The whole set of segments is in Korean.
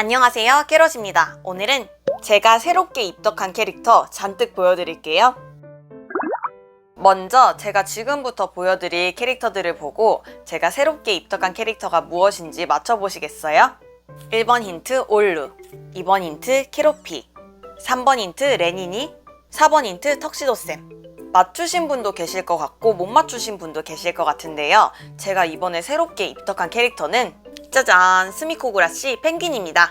안녕하세요, 캐럿입니다. 오늘은 제가 새롭게 입덕한 캐릭터 잔뜩 보여드릴게요. 먼저 제가 지금부터 보여드릴 캐릭터들을 보고 제가 새롭게 입덕한 캐릭터가 무엇인지 맞춰보시겠어요? 1번 힌트 올루, 2번 힌트 키로피, 3번 힌트 레니니, 4번 힌트 턱시도쌤. 맞추신 분도 계실 것 같고 못 맞추신 분도 계실 것 같은데요. 제가 이번에 새롭게 입덕한 캐릭터는 짜잔 스미코그라씨 펭귄입니다.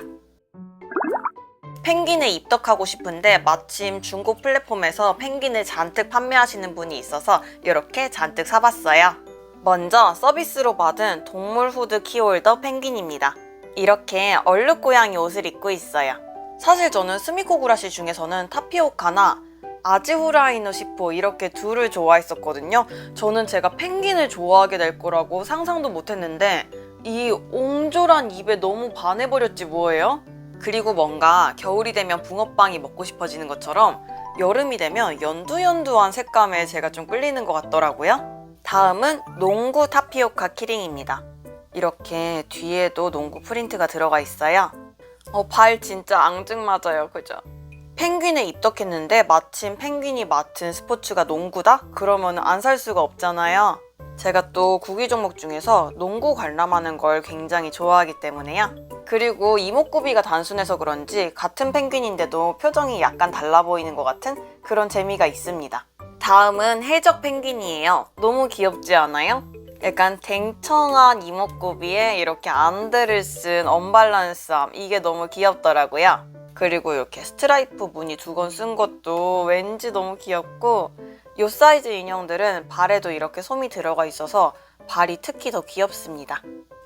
펭귄에 입덕하고 싶은데 마침 중고 플랫폼에서 펭귄을 잔뜩 판매하시는 분이 있어서 이렇게 잔뜩 사봤어요. 먼저 서비스로 받은 동물 후드 키홀더 펭귄입니다. 이렇게 얼룩 고양이 옷을 입고 있어요. 사실 저는 스미코구라시 중에서는 타피오카나 아지후라이노 시포 이렇게 둘을 좋아했었거든요. 저는 제가 펭귄을 좋아하게 될 거라고 상상도 못했는데 이 옹졸한 입에 너무 반해버렸지 뭐예요? 그리고 뭔가 겨울이 되면 붕어빵이 먹고 싶어지는 것처럼 여름이 되면 연두연두한 색감에 제가 좀 끌리는 것 같더라고요. 다음은 농구 타피오카 키링입니다. 이렇게 뒤에도 농구 프린트가 들어가 있어요. 어, 발 진짜 앙증 맞아요. 그죠? 펭귄에 입덕했는데 마침 펭귄이 맡은 스포츠가 농구다? 그러면 안 살 수가 없잖아요. 제가 또 구기 종목 중에서 농구 관람하는 걸 굉장히 좋아하기 때문에요. 그리고 이목구비가 단순해서 그런지 같은 펭귄인데도 표정이 약간 달라 보이는 것 같은 그런 재미가 있습니다. 다음은 해적 펭귄이에요. 너무 귀엽지 않아요? 약간 댕청한 이목구비에 이렇게 안대를 쓴 언밸런스함 이게 너무 귀엽더라고요. 그리고 이렇게 스트라이프 무늬 두 건 쓴 것도 왠지 너무 귀엽고 이 사이즈 인형들은 발에도 이렇게 솜이 들어가 있어서 발이 특히 더 귀엽습니다.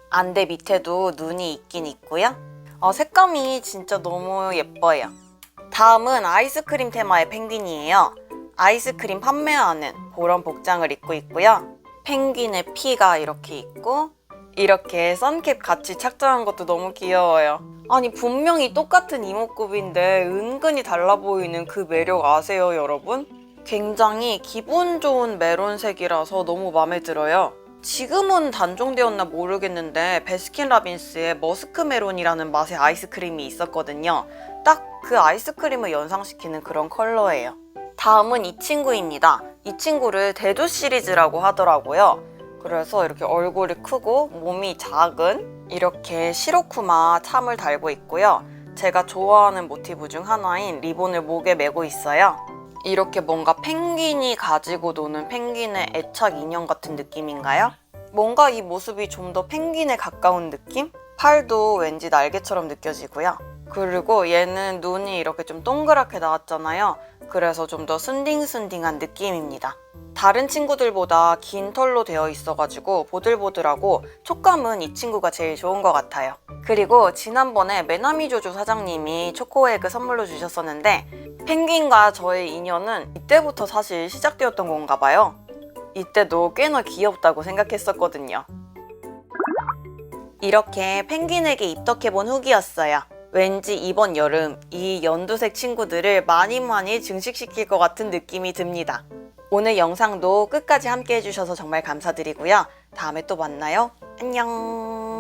안대 밑에도 눈이 있긴 있고요. 어, 색감이 진짜 너무 예뻐요. 다음은 아이스크림 테마의 펭귄이에요. 아이스크림 판매하는 그런 복장을 입고 있고요. 펭귄의 피가 이렇게 있고 이렇게 선캡 같이 착장한 것도 너무 귀여워요. 아니 분명히 똑같은 이목구비인데 은근히 달라 보이는 그 매력 아세요 여러분? 굉장히 기분 좋은 메론색이라서 너무 마음에 들어요. 지금은 단종되었나 모르겠는데 베스킨라빈스의 머스크 메론이라는 맛의 아이스크림이 있었거든요. 딱 그 아이스크림을 연상시키는 그런 컬러예요. 다음은 이 친구입니다. 이 친구를 대두 시리즈라고 하더라고요. 그래서 이렇게 얼굴이 크고 몸이 작은 이렇게 시로쿠마 참을 달고 있고요. 제가 좋아하는 모티브 중 하나인 리본을 목에 메고 있어요. 이렇게 뭔가 펭귄이 가지고 노는 펭귄의 애착 인형 같은 느낌인가요? 뭔가 이 모습이 좀 더 펭귄에 가까운 느낌? 팔도 왠지 날개처럼 느껴지고요. 그리고 얘는 눈이 이렇게 좀 동그랗게 나왔잖아요. 그래서 좀 더 순딩순딩한 느낌입니다. 다른 친구들보다 긴 털로 되어 있어가지고 보들보들하고 촉감은 이 친구가 제일 좋은 것 같아요. 그리고 지난번에 메나미조조 사장님이 초코에그 선물로 주셨었는데 펭귄과 저의 인연은 이때부터 사실 시작되었던 건가 봐요. 이때도 꽤나 귀엽다고 생각했었거든요. 이렇게 펭귄에게 입덕해본 후기였어요. 왠지 이번 여름 이 연두색 친구들을 많이 많이 증식시킬 것 같은 느낌이 듭니다. 오늘 영상도 끝까지 함께 해주셔서 정말 감사드리고요. 다음에 또 만나요. 안녕.